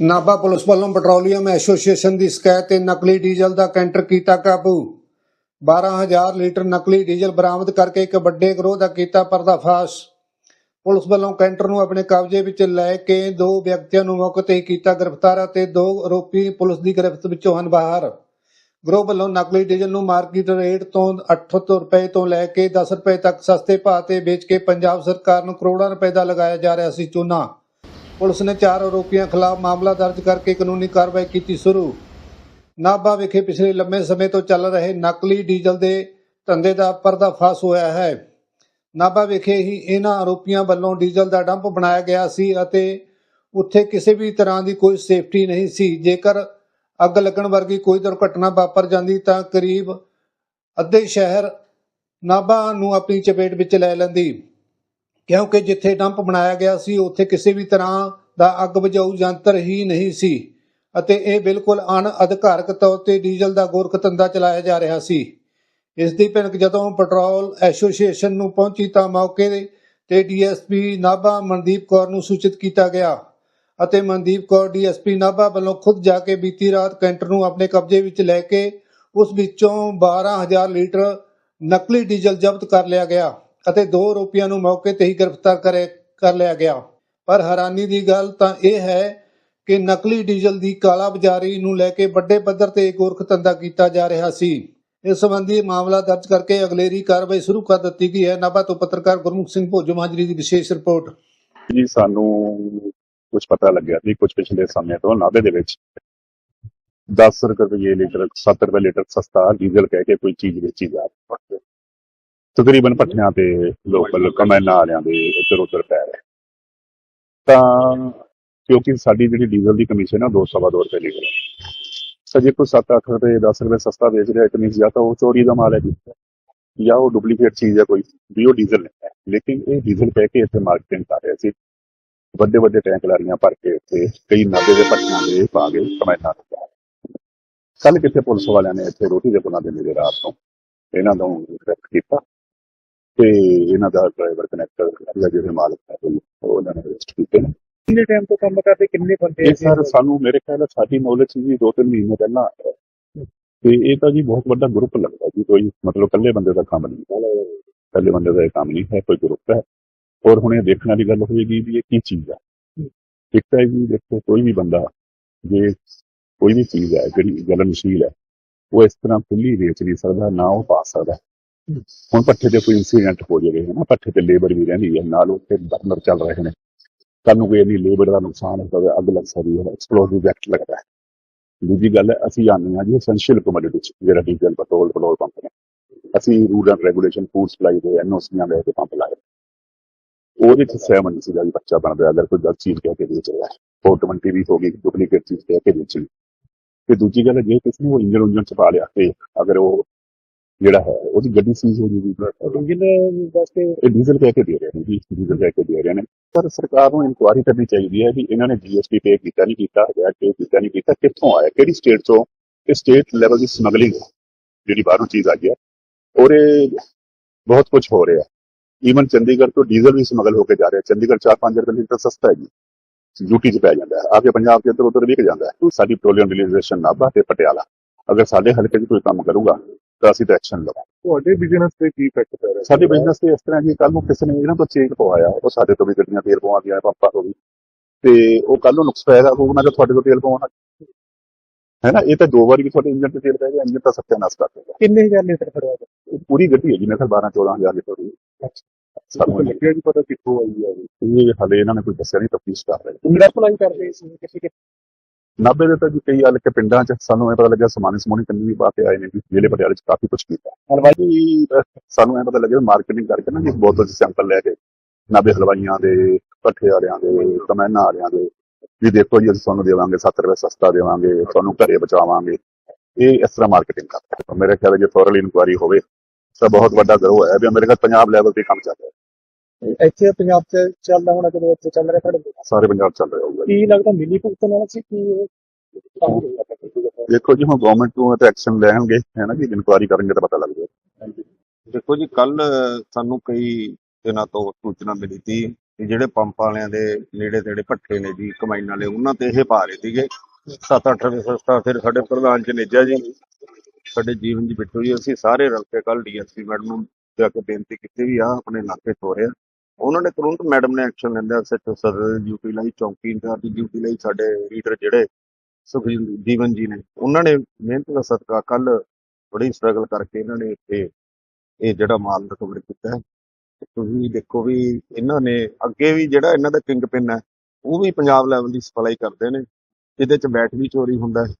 Nabha police ਵੱਲੋਂ petroleum association ਦੀ ਸ਼ਿਕਾਇਤ ਤੇ ਨਕਲੀ ਡੀਜ਼ਲ ਦਾ ਕੈਂਟਰ ਕੀਤਾ ਕਾਬੂ। 12000 ਲੀਟਰ ਨਕਲੀ ਡੀਜ਼ਲ ਬਰਾਮਦ ਕਰਕੇ ਇੱਕ ਵੱਡੇ ਗਰੋਹ ਦਾ ਕੀਤਾ ਪਰਦਾਫਾਸ਼। ਪੁਲਿਸ ਵੱਲੋਂ ਕੈਂਟਰ ਨੂੰ ਆਪਣੇ ਕਬਜ਼ੇ ਵਿੱਚ ਲੈ ਕੇ ਦੋ ਵਿਅਕਤੀਆਂ ਨੂੰ ਮੌਕੇ ਤੇ ਕੀਤਾ ਗ੍ਰਿਫਤਾਰ ਅਤੇ ਦੋ ਆਰੋਪੀ ਪੁਲਿਸ ਦੀ ਗ੍ਰਿਫਤ ਵਿੱਚੋਂ ਹਨ ਬਾਹਰ। ਗਰੋਹ ਵੱਲੋਂ ਨਕਲੀ ਡੀਜ਼ਲ ਨੂੰ ਮਾਰਕੀਟ ਰੇਟ ਤੋਂ 800 ਰੁਪਏ ਤੋਂ ਲੈ ਕੇ 10 ਰੁਪਏ ਤੱਕ ਸਸਤੇ ਭਾਅ ਤੇ ਵੇਚ ਕੇ ਪੰਜਾਬ ਸਰਕਾਰ ਨੂੰ ਕਰੋੜਾਂ ਰੁਪਏ ਦਾ ਲਗਾਇਆ ਜਾ ਰਿਹਾ ਸੀ ਚੂਨਾ। ਪੁਲਿਸ ਨੇ ਚਾਰ ਆਰੋਪੀਆਂ ਖਿਲਾਫ ਮਾਮਲਾ ਦਰਜ ਕਰਕੇ ਕਾਨੂੰਨੀ ਕਾਰਵਾਈ ਕੀਤੀ ਸ਼ੁਰੂ। ਨਾਭਾ ਵਿਖੇ ਪਿਛਲੇ ਲੰਮੇ ਸਮੇਂ ਤੋਂ ਚੱਲ ਰਹੇ ਨਕਲੀ ਡੀਜ਼ਲ ਦੇ ਧੰਦੇ ਦਾ ਪਰਦਾਫਾਸ਼ ਹੋਇਆ ਹੈ। ਨਾਭਾ ਵਿਖੇ ਹੀ ਇਹਨਾਂ ਆਰੋਪੀਆਂ ਵੱਲੋਂ ਡੀਜ਼ਲ ਦਾ ਡੰਪ ਬਣਾਇਆ ਗਿਆ ਸੀ ਅਤੇ ਉੱਥੇ ਕਿਸੇ ਵੀ ਤਰ੍ਹਾਂ ਦੀ ਕੋਈ ਸੇਫਟੀ ਨਹੀਂ ਸੀ। ਜੇਕਰ ਅੱਗ ਲੱਗਣ ਵਰਗੀ ਕੋਈ ਦੁਰਘਟਨਾ ਵਾਪਰ ਜਾਂਦੀ ਤਾਂ ਕਰੀਬ ਅੱਧੇ ਸ਼ਹਿਰ ਨਾਭਾ ਨੂੰ ਆਪਣੀ ਚਪੇਟ ਵਿੱਚ ਲੈ ਲੈਂਦੀ। ਕਿਉਂਕਿ ਜਿੱਥੇ ਡੰਪ ਬਣਾਇਆ ਗਿਆ ਸੀ, ਉੱਥੇ ਕਿਸੇ ਵੀ ਤਰ੍ਹਾਂ ਦਾ ਅੱਗ ਬੁਝਾਊ ਯੰਤਰ ਹੀ ਨਹੀਂ ਸੀ ਅਤੇ ਇਹ ਬਿਲਕੁਲ ਅਣਅਧਿਕਾਰਕ ਤੌਰ ਤੇ ਡੀਜ਼ਲ ਦਾ ਗੋਰਖ ਧੰਦਾ ਚਲਾਇਆ ਜਾ ਰਿਹਾ ਸੀ। ਇਸ ਦੀ ਭਿਣਕ ਜਦੋਂ ਪੈਟਰੋਲ ਐਸੋਸੀਏਸ਼ਨ ਨੂੰ ਪਹੁੰਚੀ ਤਾਂ ਮੌਕੇ ਤੇ ਡੀਐਸਪੀ ਨਾਭਾ ਮਨਦੀਪ ਕੌਰ ਨੂੰ ਸੂਚਿਤ ਕੀਤਾ ਗਿਆ। ਅਤੇ ਮਨਦੀਪ ਕੌਰ ਡੀਐਸਪੀ ਨਾਭਾ ਵੱਲੋਂ ਖੁਦ ਜਾ ਕੇ ਬੀਤੀ ਰਾਤ ਕੈਂਟਰ ਨੂੰ ਆਪਣੇ ਕਬਜ਼ੇ ਵਿੱਚ ਲੈ ਕੇ ਉਸ ਵਿੱਚੋਂ 12000 ਲੀਟਰ ਨਕਲੀ ਡੀਜ਼ਲ ਜ਼ਬਤ ਕਰ ਲਿਆ ਗਿਆ ਅਤੇ ਦੋ ਆਰੋਪੀਆਂ ਨੂੰ ਮੌਕੇ ਤੇ ਹੀ ਗ੍ਰਿਫਤਾਰ ਕਰੇ, ਕਰ ਲਿਆ ਗਿਆ। ਪਰ ਹੈਰਾਨੀ ਦੀ ਗੱਲ ਤਾਂ ਇਹ ਹੈ ਕਿ ਨਕਲੀ ਡੀਜ਼ਲ ਦੀ ਕਾਲਾ ਬਾਜ਼ਾਰੀ ਨੂੰ ਲੈ ਕੇ ਵੱਡੇ ਪੱਧਰ ਤੇ ਗੋਰਖ ਧੰਦਾ ਕੀਤਾ ਜਾ ਰਿਹਾ ਸੀ। ਇਸ ਸੰਬੰਧੀ ਮਾਮਲਾ ਦਰਜ ਕਰਕੇ ਅਗਲੇਰੀ ਕਾਰਵਾਈ ਸ਼ੁਰੂ ਕਰ ਦਿੱਤੀ ਗਈ ਹੈ। ਨਾਭਾ ਤੋਂ ਪੱਤਰਕਾਰ ਗੁਰਮੁਖ ਸਿੰਘ ਭੋਜੋ ਮਾਜਰੀ ਦੀ ਵਿਸ਼ੇਸ਼ ਰਿਪੋਰਟ। ਜੀ, ਸਾਨੂੰ ਕੁਝ ਪਤਾ ਲੱਗਿਆ ਵੀ ਕੁਝ ਪਿਛਲੇ ਸਮੇਂ ਤੋਂ ਨਾਭੇ ਦੇ ਵਿੱਚ 10 ਰੁਪਏ ਲੀਟਰ 7 ਰੁਪਏ ਲੀਟਰ ਸਸਤਾ ਡੀਜ਼ਲ ਕਹਿ ਕੇ ਕੋਈ ਚੀਜ਼ ਵੇਚੀ ਜਾ ਰਹੀ ਹੈ। ਤਕਰੀਬਨ ਭੱਠਿਆਂ ਤੇ ਲੋਕਲ ਕਮੈਨਾ ਵਾਲਿਆਂ ਦੇ ਇੱਧਰ ਉੱਧਰ ਪੈ ਰਹੇ। ਤਾਂ ਕਿਉਂਕਿ ਸਾਡੀ ਜਿਹੜੀ ਡੀਜ਼ਲ ਦੀ ਕਮਿਸ਼ਨ ਹੈ 200 ਦੋ ਰੁਪਏ ਲੀਟਰ ਸੋ ਜੇ ਕੋਈ 7-8 ਰੁਪਏ 10 ਰੁਪਏ ਸਸਤਾ ਵੇਚ ਰਿਹਾ ਹੈ ਜਾਂ ਤਾਂ ਉਹ ਚੋਰੀ ਦਾ ਮਾਲ ਹੈ ਜੀ, ਜਾਂ ਉਹ ਡੁਪਲੀਕੇਟ ਚੀਜ਼ ਹੈ ਕੋਈ, ਵੀ ਉਹ ਡੀਜ਼ਲ ਨਹੀਂ ਹੈ। ਲੇਕਿਨ ਇਹ ਡੀਜ਼ਲ ਕਹਿ ਕੇ ਇੱਥੇ ਮਾਰਕੀਟਿੰਗ ਕਰ ਰਿਹਾ ਸੀ। ਵੱਡੇ ਵੱਡੇ ਟੈਂਕ ਲਾਰੀਆਂ ਭਰ ਕੇ ਇੱਥੇ ਕਈ ਨਾਭੇ ਦੇ ਪੱਟੀਆਂ ਦੇ ਪਾ ਕੇ ਕਮੈਨਾਂ ਤੇ ਕੱਲ ਕਿੱਥੇ ਪੁਲਿਸ ਵਾਲਿਆਂ ਨੇ ਇੱਥੇ ਰੋਟੀ ਦੇ ਪੁਲਾਂ ਦੇ ਰਾਤ ਤੋਂ ਇਹਨਾਂ ਨੂੰ ਅਰੈਸਟ ਕੀਤਾ ਤੇ ਇਹਨਾਂ ਦਾ ਡਰਾਈਵਰ ਕਨੈਕਟਰ ਜਾਂ ਜਿਹੜੇ ਮਾਲਕ ਹੈ ਉਹ ਇਹਨਾਂ ਨੇ ਅਰੈਸਟ ਕੀਤੇ ਨੇ। ਕਿੰਨੇ ਟਾਈਮ ਤੋਂ ਕੰਮ ਕਰਦੇ ਕਿੰਨੇ ਬੰਦੇ ਇਹ ਸਰ ਸਾਨੂੰ ਮੇਰੇ ਖਿਆਲ ਨਾਲ ਸਾਡੀ ਨੌਲੇਜ ਜੀ ਦੋ ਤਿੰਨ ਮਹੀਨੇ ਪਹਿਲਾਂ। ਤੇ ਇਹ ਤਾਂ ਜੀ ਬਹੁਤ ਵੱਡਾ ਗਰੁੱਪ ਲੱਗਦਾ ਜੀ ਕੋਈ ਮਤਲਬ ਇਕੱਲੇ ਬੰਦੇ ਦਾ ਕੰਮ ਨਹੀਂ। ਇਕੱਲੇ ਬੰਦੇ ਦਾ ਇਹ ਕੰਮ ਨਹੀਂ ਹੈ ਕੋਈ ਗਰੁੱਪ ਹੈ। ਔਰ ਹੁਣ ਇਹ ਦੇਖਣ ਵਾਲੀ ਗੱਲ ਹੋਏਗੀ ਵੀ ਇਹ ਕੀ ਚੀਜ਼ ਹੈ। ਇੱਕ ਤਾਂ ਵੀ ਦੇਖੋ ਕੋਈ ਵੀ ਬੰਦਾ ਜੇ ਕੋਈ ਵੀ ਚੀਜ਼ ਹੈ ਜਿਹੜੀ ਜਲਨਸ਼ੀਲ ਹੈ ਉਹ ਇਸ ਤਰ੍ਹਾਂ ਖੁੱਲੀ ਵੇਚ ਨਹੀਂ ਸਕਦਾ ਨਾ ਉਹ ਪਾ ਸਕਦਾ। ਹੁਣ ਪੱਠੇ ਤੇ ਕੋਈ ਇਨਸੀਡੈਂਟ ਹੋ ਜਾਵੇ ਨਾ? ਪੱਠੇ ਤੇ ਲੇਬਰ ਵੀ ਰਹਿੰਦੀ ਹੈ ਨਾਲ ਉੱਥੇ ਬਰਨਰ ਚੱਲ ਰਹੇ ਨੇ। ਕੱਲ ਨੂੰ ਕੋਈ ਇੰਨੀ ਲੇਬਰ ਦਾ ਨੁਕਸਾਨ ਹੋ ਸਕਦਾ ਅੱਗ ਲੱਗ ਸਕਦੀ ਹੈ ਐਕਸਪਲੋਸਿਵ ਐਕਟ ਲੱਗਦਾ ਹੈ। ਦੂਜੀ ਗੱਲ ਹੈ ਅਸੀਂ ਆਉਂਦੇ ਹਾਂ ਜੀ ਐਸੈਂਸ਼ੀਅਲ ਕਮੋਡਿਟੀ ਜਿਹੜਾ ਡੀਜ਼ਲ ਪੈਟਰੋਲ ਪੈਟਰੋਲ ਪੰਪ ਨੇ। ਅਸੀਂ rule and regulation food supply ਦੇ ਐਨਓਸੀਆਂ ਦੇ ਪੰਪ ਲਾਏ। ਉਹਦੇ ਚ ਸਹਿਮਤ ਸੀ ਜੀ ਬੱਚਾ ਬਣਦਾ ਅਗਰ ਕੋਈ ਗਲਤ ਚੀਜ਼ ਕਹਿ ਕੇ ਵੇਚ ਰਿਹਾ ਹੈ 420 ਵੀ ਹੋ ਗਈ ਡੁਪਲੀਕੇਟ ਚੀਜ਼ ਕਹਿ ਕੇ ਵੇਚੀ ਤੇ ਦੂਜੀ ਗੱਲ ਹੈ, ਜੇ ਕਿਸੇ ਨੇ ਉਹ ਇੰਜਨ ਉਂਜਨ ਚ ਪਾ ਲਿਆ ਤੇ ਅਗਰ ਉਹ ਜਿਹੜਾ ਹੈ ਉਹਦੀ ਗੱਡੀ ਸੀਜ਼ ਹੋ ਜੂਗੀ ਇੰਜਨ ਵਾਸਤੇ ਇਹ ਡੀਜ਼ਲ ਕਹਿ ਕੇ ਦੇ ਰਹੇ ਨੇ ਜੀ ਡੀਜ਼ਲ ਕਹਿ ਕੇ ਦੇ ਰਹੇ ਨੇ ਪਰ ਸਰਕਾਰ ਨੂੰ ਇਨਕੁਆਇਰੀ ਕਰਨੀ ਚਾਹੀਦੀ ਹੈ ਵੀ ਇਹਨਾਂ ਨੇ ਜੀਐਸਟੀ ਪੇ ਕੀਤਾ ਨਹੀਂ ਕੀਤਾ ਹਜ਼ਾਰ ਪੇ ਕੀਤਾ ਨਹੀਂ ਕੀਤਾ ਕਿੱਥੋਂ ਆਇਆ ਕਿਹੜੀ ਸਟੇਟ ਤੋਂ ਇਹ ਸਟੇਟ ਲੈਵਲ ਦੀ ਸਮਗਲਿੰਗ ਜਿਹੜੀ ਬਾਹਰੋਂ ਚੀਜ਼ ਆ ਗਿਆ ਔਰ ਇਹ ਬਹੁਤ ਕੁਝ ਹੋ ਰਿਹਾ ਈਵਨ ਚੰਡੀਗੜ੍ਹ ਤੋਂ ਡੀਜ਼ਲ ਵੀ ਸਮਗਲ ਹੋ ਕੇ ਜਾ ਰਿਹਾ ਚੰਡੀਗੜ੍ਹ 4-5 ਰੁਪਏ ਲੀਟਰ ਸਸਤਾ ਹੈ ਜੀ। ਡਿਊਟੀ 'ਚ ਪੈ ਜਾਂਦਾ ਹੈ। ਆ ਕੇ ਪੰਜਾਬ ਦੇ ਇੱਧਰ ਉੱਧਰ ਵਿਕ ਜਾਂਦਾ ਹੈ। ਸਾਡੀ ਪੈਟਰੋਲੀਅਮ ਰਿਲੀਜ਼ੇਸ਼ਨ ਨਾਭਾ ਤੇ ਪਟਿਆਲਾ। ਅਗਰ ਸਾਡੇ ਹਲਕੇ 'ਚ ਕੋਈ ਕੰਮ ਕਰੂਗਾ ਤਾਂ ਅਸੀਂ ਤਾਂ ਐਕਸ਼ਨ ਲਵਾਂਗੇ। ਤੁਹਾਡੇ ਬਿਜ਼ਨਸ ਤੇ ਕੀ ਇਫੈਕਟ ਪੈ ਰਿਹਾ? ਸਾਡੇ ਬਿਜ਼ਨਸ ਤੇ ਇਸ ਤਰ੍ਹਾਂ ਜੀ ਕੱਲ ਨੂੰ ਕਿਸੇ ਨੇ ਇਹਨਾਂ ਤੋਂ ਚੇਕ ਪਵਾਇਆ ਉਹ ਸਾਡੇ ਤੋਂ ਵੀ ਗੱਡੀਆਂ ਤੇਲ ਪਵਾਉਂਦੀਆਂ ਪੰਪਾਂ ਤੋਂ ਵੀ। ਤੇ ਉਹ ਕੱਲ ਨੂੰ ਨੁਕਸ ਪੈਦਾ ਹੋਊਗਾ ਤਾਂ ਤੁਹਾਡੇ ਤੋਂ ਤੇਲ ਪਵਾਉਣਾ। ਹੈ ਨਾ? ਇਹ ਤਾਂ ਦੋ ਵਾਰੀ ਵੀ ਤੁਹਾਡੇ ਇੰਜਨ ਤੇ ਤੇਲ ਪੈ ਗਿਆ ਇੰਜਨ ਤਾਂ ਸੱਤਿਆਨਾਸ਼ ਕਰ ਦੇਗਾ ਕਿੰਨੇ ਹਜ਼ਾਰ ਲੀਟਰ ਇਹ ਪੂਰੀ ਗੱਡੀ ਹੈ ਜੀ ਮੇਰੇ ਖਿਆਲ 12 14000 ਲੀਟਰ ਦੀ। ਸਾਨੂੰ ਲੱਗਿਆ ਜੀ ਪਤਾ ਕਿੱਥੋਂ ਆਈ ਹੈ ਇਹ। ਹਲੇ ਇਹਨਾਂ ਨੇ ਕੋਈ ਦੱਸਿਆ ਨਹੀਂ ਤਫਤੀਸ਼ ਕਰ ਰਹੇ ਇੰਗਲਿਸ਼ ਅਪਲਾਈ ਕਰਦੇ ਸੀ? ਕਿਸੇ ਕੇ ਨਾਭੇ ਦੇ ਤਾਂ ਜੀ ਕਈ ਹਲਕੇ ਪਿੰਡਾਂ 'ਚ ਸਾਨੂੰ ਇਹ ਪਤਾ ਲੱਗਿਆ ਸਮਾਨੀ ਸਮੂਨੀ ਕੰਨੀ ਵੀ ਪਾ ਕੇ ਆਏ ਨੇ ਜੀ ਜ਼ਿਲ੍ਹੇ ਪਟਿਆਲੇ 'ਚ ਕਾਫੀ ਕੁਝ ਕੀਤਾ। ਹਲਵਾਈ ਸਾਨੂੰ ਇਹ ਪਤਾ ਲੱਗਿਆ ਮਾਰਕੀਟਿੰਗ ਕਰਕੇ ਨਾ ਜੀ ਬੋਤਲ 'ਚ ਸੈਂਪਲ ਲੈ ਕੇ ਨਾਭੇ ਹਲਵਾਈਆਂ ਦੇ ਭੱਠੇ ਵਾਲਿਆਂ ਦੇ ਕਮੈਨਾ ਵਾਲਿਆਂ ਦੇ। ਵੀ ਦੇਖੋ ਜੀ ਅਸੀਂ ਤੁਹਾਨੂੰ ਦੇਵਾਂਗੇ 7 ਰੁਪਏ ਸਸਤਾ ਦੇਵਾਂਗੇ ਤੁਹਾਨੂੰ ਘਰੇ ਬਚਾਵਾਂਗੇ ਇਹ ਇਸ ਤਰ੍ਹਾਂ ਮਾਰਕੀਟਿੰਗ ਕਰਦੇ। ਮੇਰੇ ਖਿਆਲ ਜੇ ਥੋਰਲੀ ਇਨਕੁਆਰੀ ਹੋਵੇ ਤਾਂ ਬਹੁਤ ਵੱਡਾ ਗਰੋਹ ਹੈ ਵੀ ਮੇਰੇ ਖਿਆਲ ਪੰਜਾਬ ਲੈਵਲ ਤੇ ਕੰਮ ਚੱਲ ਰਿਹਾ ਇੱਥੇ ਪੰਜਾਬ ਚ ਚੱਲਦਾ ਹੋਣਾ ਜਦੋਂ ਇੱਥੇ ਚੱਲ ਰਿਹਾ ਤੁਹਾਡੇ ਸਾਰੇ ਪੰਜਾਬ ਚੱਲ ਰਿਹਾ ਹੋਊਗਾ। ਕੀ ਲੱਗਦਾ ਮਿਲੀ ਭੁਗਤਣ ਵਾਲਾ ਸੀ ਕੀ ਦੇਖੋ ਜੀ ਹੁਣ ਗਵਰਨਮੈਂਟ ਨੂੰ ਤੇ ਐਕਸ਼ਨ ਲੈਣਗੇ ਹੈ ਨਾ ਜੀ? ਇਨਕੁਆਰੀ ਕਰਨਗੇ ਤਾਂ ਪਤਾ ਲੱਗ ਜਾਏਗਾ ਦੇਖੋ ਜੀ ਕੱਲ ਸਾਨੂੰ ਕਈ ਦਿਨਾਂ ਤੋਂ ਸੂਚਨਾ ਮਿਲੀ ਸੀ ਤੇ ਜਿਹੜੇ ਪੰਪ ਵਾਲਿਆਂ ਦੇ ਨੇੜੇ ਤੇੜੇ ਭੱਠੇ ਨੇ ਜੀ ਕਮਾਈਨ ਵਾਲੇ, ਉਹਨਾਂ ਤੇ ਇਹ ਪਾ ਰਹੇ ਸੀਗੇ। 7-8 ਰੁਪਏ ਫਿਰ ਸਾਡੇ ਪ੍ਰਧਾਨ ਜਨੇਜਾ ਜੀ ਸਾਡੇ ਜੀਵਨ ਜੀ ਬਿੱਟੂ ਜੀ, ਅਸੀਂ ਸਾਰੇ ਰਲ ਕੇ ਕੱਲ ਡੀਐਸਪੀ ਮੈਡਮ ਨੂੰ ਜਾ ਕੇ ਬੇਨਤੀ ਕੀਤੀ ਵੀ ਆ ਆਪਣੇ ਇਲਾਕੇ 'ਚ ਹੋ ਰਿਹਾ। ਉਹਨਾਂ ਨੇ ਤੁਰੰਤ ਮੈਡਮ ਨੇ ਐਕਸ਼ਨ ਲੈਂਦਾ ਸੱਚੋ ਸਦਰ ਡਿਊਟੀ ਲਈ, ਚੌਂਕੀ ਇੰਚਾਰਜ ਦੀ ਡਿਊਟੀ ਲਈ ਸਾਡੇ ਲੀਡਰ ਜਿਹੜੇ ਸੁਖਜੀਤ ਜੀਵਨ ਜੀ ਨੇ, ਉਹਨਾਂ ਨੇ ਮਿਹਨਤ ਦਾ ਸਦਕਾ ਕੱਲ ਬੜੀ ਸਟਰਗਲ ਕਰਕੇ ਇਹਨਾਂ ਨੇ ਇੱਥੇ ਇਹ ਜਿਹੜਾ ਮਾਲ ਰਿਕਵਰ ਕੀਤਾ ਤੁਸੀਂ ਦੇਖੋ ਵੀ ਇਹਨਾਂ ਨੇ ਅੱਗੇ ਵੀ ਜਿਹੜਾ ਇਹਨਾਂ ਦਾ ਕਿੰਗ ਪਿਨ ਹੈ, ਉਹ ਵੀ ਪੰਜਾਬ ਲੈਵਲ ਦੀ ਸਪਲਾਈ ਕਰਦੇ ਨੇ, ਜਿਹਦੇ ਚ ਬੈਟ ਵੀ ਚੋਰੀ ਹੁੰਦਾ ਹੈ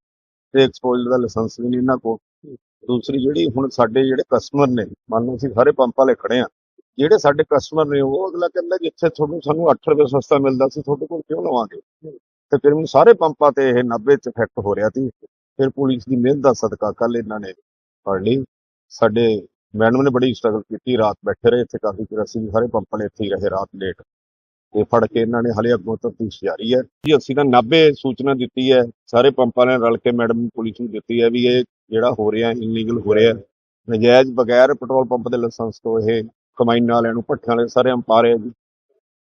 ਤੇ ਐਕਸਪੋਜ਼ਰ ਦਾ ਲਾਇਸੈਂਸ ਵੀ ਨਹੀਂ ਇਹਨਾਂ ਕੋਲ। ਦੂਸਰੀ ਜਿਹੜੀ ਹੁਣ ਸਾਡੇ ਜਿਹੜੇ ਕਸਟਮਰ ਨੇ, ਮੰਨ ਲਓ ਅਸੀਂ ਸਾਰੇ ਪੰਪਾਂ ਵਾਲੇ ਖੜੇ ਆ ਜਿਹੜੇ ਸਾਡੇ ਕਸਟਮਰ ਨੇ ਉਹ ਅਗਲਾ ਕਹਿੰਦਾ ਜਿੱਥੇ ਤੁਹਾਨੂੰ, ਸਾਨੂੰ 8 ਰੁਪਏ ਸਸਤਾ ਮਿਲਦਾ ਸੀ ਤੁਹਾਡੇ ਕੋਲ ਕਿਉਂ ਲਵਾਂਗੇ? ਤੇ ਫਿਰ ਮੈਨੂੰ ਸਾਰੇ ਪੰਪਾਂ ਤੇ ਇਹ 90 ਚ ਇਫੈਕਟ ਹੋ ਰਿਹਾ ਸੀ, ਫਿਰ ਪੁਲਿਸ ਦੀ ਮਿਹਨਤ ਦਾ ਸਦਕਾ ਕੱਲ ਇਹਨਾਂ ਨੇ ਫੜ ਲਈ। ਸਾਡੇ ਮੈਡਮ ਨੇ ਬੜੀ ਸਟਰਗਲ ਕੀਤੀ, ਰਾਤ ਬੈਠੇ ਰਹੇ ਇੱਥੇ ਕਾਫੀ ਚਿਰ, ਅਸੀਂ ਸਾਰੇ ਪੰਪ ਇੱਥੇ ਹੀ ਰਹੇ ਰਾਤ ਲੇਟ ਤੇ ਫੜ ਕੇ ਇਹਨਾਂ ਨੇ ਹਲੇ ਅੱਗੋਂ ਤਫਤੀਸ਼ ਜਾਰੀ ਹੈ। ਜੀ, ਅਸੀਂ ਤਾਂ 90 ਸੂਚਨਾ ਦਿੱਤੀ ਹੈ, ਸਾਰੇ ਪੰਪਾਂ ਨੇ ਰਲ ਕੇ ਮੈਡਮ ਪੁਲਿਸ ਨੂੰ ਦਿੱਤੀ ਹੈ ਵੀ ਇਹ ਜਿਹੜਾ ਹੋ ਰਿਹਾ ਇਲੀਗਲ ਹੋ ਰਿਹਾ। ਨਜਾਇਜ਼ ਬਗੈਰ ਪੈਟਰੋਲ ਪੰਪ ਦੇ ਲਾਇਸੈਂਸ ਤੋਂ ਇਹ ਕਮਾਈਨ ਵਾਲਿਆਂ ਨੂੰ ਭੱਠਿਆਂ ਵਾਲੇ ਸਾਰੇ ਪਾ ਰਹੇ ਜੀ।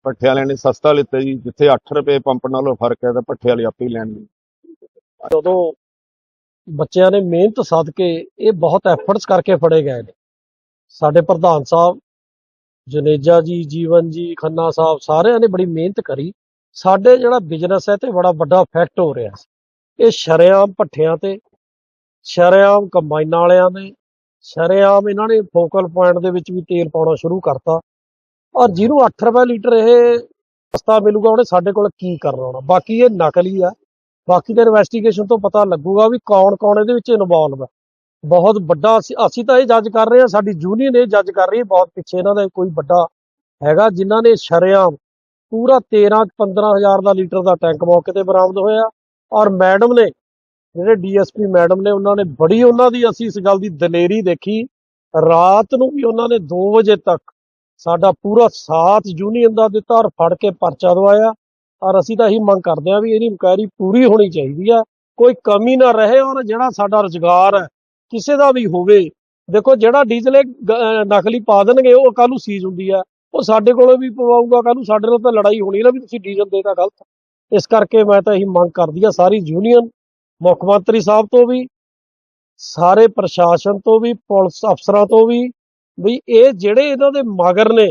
ਭੱਠੇ ਵਾਲਿਆਂ ਨੇ ਸਸਤਾ ਲਿੱਤਾ ਜੀ, ਜਿੱਥੇ 8 ਰੁਪਏ ਪੰਪ ਨਾਲੋਂ ਫ਼ਰਕ ਹੈ ਤਾਂ ਭੱਠੇ ਵਾਲੇ ਆਪੇ ਹੀ ਲੈਣਗੇ ਜਦੋਂ ਬੱਚਿਆਂ ਨੇ ਮਿਹਨਤ ਸਦਕੇ, ਇਹ ਬਹੁਤ ਐਫਰਟਸ ਕਰਕੇ ਫੜੇ ਗਏ ਨੇ। ਸਾਡੇ ਪ੍ਰਧਾਨ ਸਾਹਿਬ, ਜਨੇਜਾ ਜੀ, ਜੀਵਨ ਜੀ, ਖੰਨਾ ਸਾਹਿਬ ਸਾਰਿਆਂ ਨੇ ਬੜੀ ਮਿਹਨਤ ਕਰੀ। ਸਾਡੇ ਜਿਹੜਾ ਬਿਜ਼ਨਸ ਹੈ ਤੇ ਬੜਾ ਵੱਡਾ ਇਫੈਕਟ ਹੋ ਰਿਹਾ ਇਹ ਸ਼ਰੇਆਮ ਭੱਠਿਆਂ ਤੇ, ਸ਼ਰੇਆਮ ਕੰਬਾਈਨਾਂ ਵਾਲਿਆਂ ਨੇ, ਸ਼ਰੇਆਮ ਇਹਨਾਂ ਨੇ ਫੋਕਲ ਪੁਆਇੰਟ ਦੇ ਵਿੱਚ ਵੀ ਤੇਲ ਪਾਉਣਾ ਸ਼ੁਰੂ ਕਰਤਾ। ਔਰ ਜਿਹਨੂੰ 8 ਰੁਪਏ ਲੀਟਰ ਇਹ ਸਸਤਾ ਮਿਲੂਗਾ, ਉਹਨੇ ਸਾਡੇ ਕੋਲ ਕੀ ਕਰਨਾ ਹੋਣਾ? ਬਾਕੀ ਇਹ ਨਕਲੀ ਆ। ਬਾਕੀ ਤਾਂ ਇਨਵੈਸਟੀਗੇਸ਼ਨ ਤੋਂ ਪਤਾ ਲੱਗੂਗਾ ਵੀ ਕੌਣ ਕੌਣ ਇਹਦੇ ਵਿੱਚ ਇਨਵੋਲਵ ਹੈ ਬਹੁਤ ਵੱਡਾ, ਅਸੀਂ ਅਸੀਂ ਤਾਂ ਇਹ ਜੱਜ ਕਰ ਰਹੇ ਹਾਂ, ਸਾਡੀ ਯੂਨੀਅਨ ਇਹ ਜੱਜ ਕਰ ਰਹੀ ਹੈ, ਬਹੁਤ ਪਿੱਛੇ ਇਹਨਾਂ ਦਾ ਕੋਈ ਵੱਡਾ ਹੈਗਾ, ਜਿਨ੍ਹਾਂ ਨੇ ਸ਼ਰੇਆਮ ਪੂਰਾ 13 15000 ਦਾ ਲੀਟਰ ਦਾ ਟੈਂਕ ਮੌਕੇ ਤੇ ਬਰਾਮਦ ਹੋਇਆ ਔਰ ਮੈਡਮ ਨੇ, ਜਿਹੜੇ ਡੀਐਸਪੀ ਮੈਡਮ ਨੇ, ਉਹਨਾਂ ਨੇ ਬੜੀ ਉਹਨਾਂ ਦੀ, ਅਸੀਂ ਇਸ ਗੱਲ ਦੀ ਦਲੇਰੀ ਦੇਖੀ, ਰਾਤ ਨੂੰ ਵੀ ਉਹਨਾਂ ਨੇ 2 ਵਜੇ ਤੱਕ ਸਾਡਾ ਪੂਰਾ ਸਾਥ ਯੂਨੀਅਨ ਦਾ ਦਿੱਤਾ ਔਰ ਫੜ ਕੇ ਪਰਚਾ ਦਵਾਇਆ ਔਰ ਅਸੀਂ ਤਾਂ ਇਹੀ ਮੰਗ ਕਰਦੇ ਹਾਂ ਵੀ ਇਹਦੀ ਇਨਕੁਆਇਰੀ ਪੂਰੀ ਹੋਣੀ ਚਾਹੀਦੀ ਆ, ਕੋਈ ਕਮੀ ਨਾ ਰਹੇ ਔਰ ਜਿਹੜਾ ਸਾਡਾ ਰੁਜ਼ਗਾਰ ਹੈ ਕਿਸੇ ਦਾ ਵੀ ਹੋਵੇ। ਦੇਖੋ, ਜਿਹੜਾ ਡੀਜ਼ਲ ਇਹ ਨਕਲੀ ਪਾ ਦੇਣਗੇ, ਉਹ ਕੱਲ ਨੂੰ ਸੀਜ਼ ਹੁੰਦੀ ਆ। ਉਹ ਸਾਡੇ ਕੋਲੋਂ ਵੀ ਪਵਾਊਗਾ ਕੱਲ ਨੂੰ ਸਾਡੇ ਨਾਲ ਤਾਂ ਲੜਾਈ ਹੋਣੀ ਨਾ ਵੀ ਤੁਸੀਂ ਡੀਜ਼ਲ ਦੇਤਾ ਗਲਤ। ਇਸ ਕਰਕੇ ਮੈਂ ਤਾਂ ਇਹੀ ਮੰਗ ਕਰਦੀ ਆ ਸਾਰੀ ਯੂਨੀਅਨ, ਮੁੱਖ ਮੰਤਰੀ ਸਾਹਿਬ ਤੋਂ ਵੀ, ਸਾਰੇ ਪ੍ਰਸ਼ਾਸਨ ਤੋਂ ਵੀ, ਪੁਲਿਸ ਅਫਸਰਾਂ ਤੋਂ ਵੀ ਵੀ ਇਹ ਜਿਹੜੇ ਇਹਨਾਂ ਦੇ ਮਗਰ ਨੇ,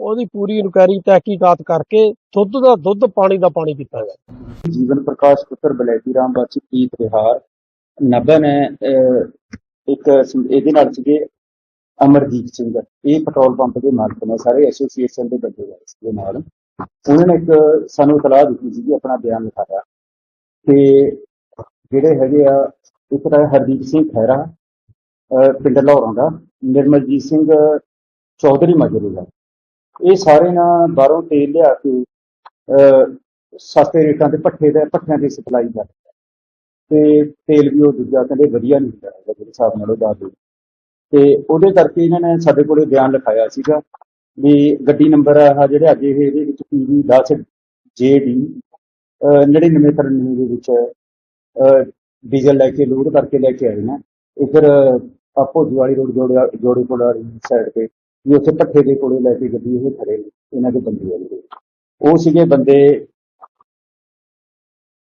ਉਹਦੀ ਪੂਰੀ ਇਨਕੁਆਇਰੀ, ਤਹਿਕੀਕਾਤ ਕਰਕੇ ਦੁੱਧ ਦਾ ਦੁੱਧ, ਪਾਣੀ ਦਾ ਪਾਣੀ ਕੀਤਾ ਜਾਵੇ ਜੀਵਨ ਪ੍ਰਕਾਸ਼ ਪੁੱਤਰ ਬਲੈਤੀ ਰਾਮ ਵਾਚੀ ਪ੍ਰੀਤ ਵਿਹਾਰ ਨਬਨ ਹੈ ਇੱਕ ਇਹਦੇ ਨਾਲ ਸੀਗੇ ਅਮਰਜੀਤ ਸਿੰਘ। ਇਹ ਪੈਟਰੋਲ ਪੰਪ ਦੇ ਮਾਲਕ ਨੇ ਸਾਰੇ ਐਸੋਸੀਏਸ਼ਨ ਦੇ ਬੰਦੇ ਹੋਏ ਸੀਗੇ ਨਾਲ। ਉਹਨਾਂ ਨੇ ਇੱਕ ਸਾਨੂੰ ਇਤਲਾਹ ਦਿੱਤੀ ਸੀ ਆਪਣਾ ਬਿਆਨ ਲਿਖਾਇਆ। ਤੇ ਜਿਹੜੇ ਹੈਗੇ ਆ ਇੱਕ ਤਾਂ ਹਰਦੀਪ ਸਿੰਘ ਖਹਿਰਾ ਪਿੰਡ ਲਾਹੌਰਾਂ ਦਾ ਨਿਰਮਲਜੀਤ ਸਿੰਘ ਚੌਧਰੀ ਮਜਰੂ ਦਾ। ਇਹ ਸਾਰੇ ਨਾ ਬਾਹਰੋਂ ਤੇਲ ਲਿਆ ਕੇ ਅਹ, ਸਸਤੇ ਰੇਟਾਂ ਤੇ ਭੱਠੇ ਦੇ ਭੱਠਿਆਂ ਦੀ ਸਪਲਾਈ ਕਰ ਤੇ ਤੇਲ ਵੀ ਉਹ ਦੂਜਾ ਕਹਿੰਦੇ ਵਧੀਆ ਨਹੀਂ ਹੁੰਦਾ ਹੈਗਾ, ਜਿਹੜੇ ਹਿਸਾਬ ਨਾਲ ਉਹ ਦੱਸਦੇ ਤੇ ਉਹਦੇ ਕਰਕੇ ਇਹਨਾਂ ਨੇ ਸਾਡੇ ਕੋਲੇ ਬਿਆਨ ਲਿਖਾਇਆ ਸੀਗਾ ਵੀ ਗੱਡੀ ਨੰਬਰ ਆ ਜਿਹੜੇ ਅੱਜ ਇਹ ਇਹਦੇ ਵਿੱਚ ਪੀਵੀ 10 ਜੇਡੀ 9993 ਦੇ ਵਿੱਚ ਡੀਜ਼ਲ ਲੈ ਕੇ, ਲੋਡ ਕਰਕੇ ਲੈ ਕੇ ਆਏ ਨੇ। ਇਧਰ ਆਪੋ ਜਵਾੜੀ ਰੋਡ ਜੋੜੇ ਜੋੜੇ ਕੋਲ ਵਾਲੀ ਸਾਈਡ ਤੇ ਵੀ ਉੱਥੇ ਭੱਠੇ ਦੇ ਕੋਲੇ ਲੈ ਕੇ ਗੱਡੀ ਇਹ ਖੜੇ ਨੇ, ਇਹਨਾਂ ਦੇ ਬੰਦੇ ਵਾਲੇ ਉਹ ਸੀਗੇ ਬੰਦੇ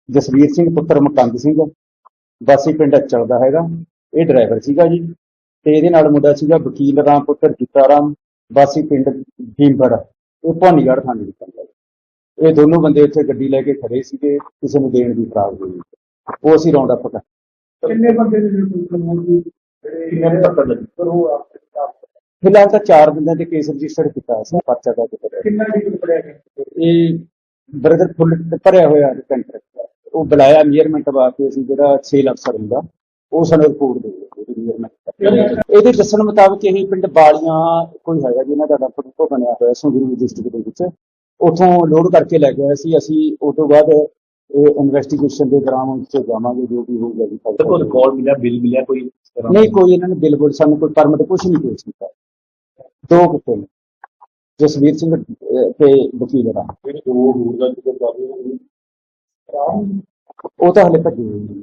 ਜਸਵੀਰ ਸਿੰਘ ਪੁੱਤਰ ਮਕੰਦ ਸਿੰਘ। ਵਾਸੀ ਪਿੰਡ ਅਚਲ ਦਾ ਹੈਗਾ। ਇਹ ਡਰਾਈਵਰ ਸੀਗਾ ਜੀ। ਤੇ ਇਹਦੇ ਨਾਲ ਮੁੰਡਾ ਸੀਗਾ ਵਕੀਲ ਰਾਮ ਪੁੱਤਰ ਜੀਤਾ ਰਾਮ। ਵਾਸੀ ਪਿੰਡ ਭੀਮਗੜ ਇਹ ਭਾਨੀਗੜ੍ਹ ਥਾਣੇ ਦੀ ਪੈਂਦਾ ਜੀ। ਇਹ ਦੋਨੋਂ ਬੰਦੇ ਇੱਥੇ ਗੱਡੀ ਲੈ ਕੇ ਖੜੇ ਸੀਗੇ ਕਿਸੇ ਨੂੰ ਦੇਣ ਦੀ ਖਰਾਬ ਹੋਈ ਉਹ ਅਸੀਂ ਰੌਂਡ ਅਪ ਕਰ ਕਿੰਨੇ ਬੰਦੇ ਨੇ ਜਿਹੜੇ ਕਿੰਨੇ ਪਤਾ ਲੱਗੀ? ਉਹ ਆਪ- ਆਪ- ਫਿਲਹਾਲ ਤਾਂ ਚਾਰ ਬੰਦਿਆਂ ਤੇ ਕੇਸ ਰਜਿਸਟਰ ਕੀਤਾ ਸੀ ਪਰਚਾ ਦਾ ਕੀਤਾ ਕਿੰਨਾ ਫੜਿਆ ਗਿਆ ਇਹ ਬ੍ਰਦਰ ਫੁੱਲ ਭਰਿਆ ਹੋਇਆ ਟੈਂਕਰ ਉਹ ਬੁਲਾਇਆ ਮੀਅਰਮੈਂਟ ਵਾਸਤੇ ਅਸੀਂ ਜਿਹੜਾ ਸੇਲ ਅਫਸਰ ਹੁੰਦਾ ਉਹ ਸਾਨੂੰ ਰਿਪੋਰਟ ਦੇ ਦਿਓ ਮੀਅਰਮੈਂਟ ਇਹਦੇ ਦੱਸਣ ਮੁਤਾਬਕ ਇਹ ਪਿੰਡ ਬਾਲੀਆਂ ਕੋਈ ਹੈਗਾ ਜਿਹਨਾਂ ਦਾ ਡਾਕਟਰ ਬਣਿਆ ਹੋਇਆ ਸੰਗਰੂਰ ਡਿਸਟ੍ਰਿਕਟ ਦੇ ਵਿੱਚ। ਉਥੋਂ ਲੋਡ ਕਰਕੇ ਲੈ ਗਿਆ ਸੀ ਅਸੀਂ ਉਸ ਤੋਂ ਬਾਅਦ ਇਹ ਇਨਵੈਸਟੀਗੇਸ਼ਨ ਦੇ ਦੌਰਾਨ ਉੱਥੇ ਜਾਵਾਂਗੇ ਜੋ ਵੀ ਹੋਊਗਾ ਜੀ। ਤੇ ਕੋਈ ਰਿਕਾਰਡ ਮਿਲਿਆ ਬਿੱਲ ਮਿਲਿਆ ਕੋਈ ਨਹੀਂ ਕੋਈ ਇਹਨਾਂ ਨੇ ਬਿੱਲ ਬੁੱਲ ਸਾਨੂੰ ਕੋਈ ਪਰਮਿਟ ਕੁਝ ਨਹੀਂ ਪੇਸ਼ ਕੀਤਾ ਦੋ ਕੁੱਤੇ ਜਸਵੀਰ ਸਿੰਘ ਤੇ ਵਕੀਲ ਦਾ। ਜਿਹੜੇ ਦੋ ਹੋਰ ਦਾ ਜਿਹੜਾ ਕਾਬੂ ਉਹ ਤਾਂ ਹਲੇ ਭੱਜੇ ਹੋਏ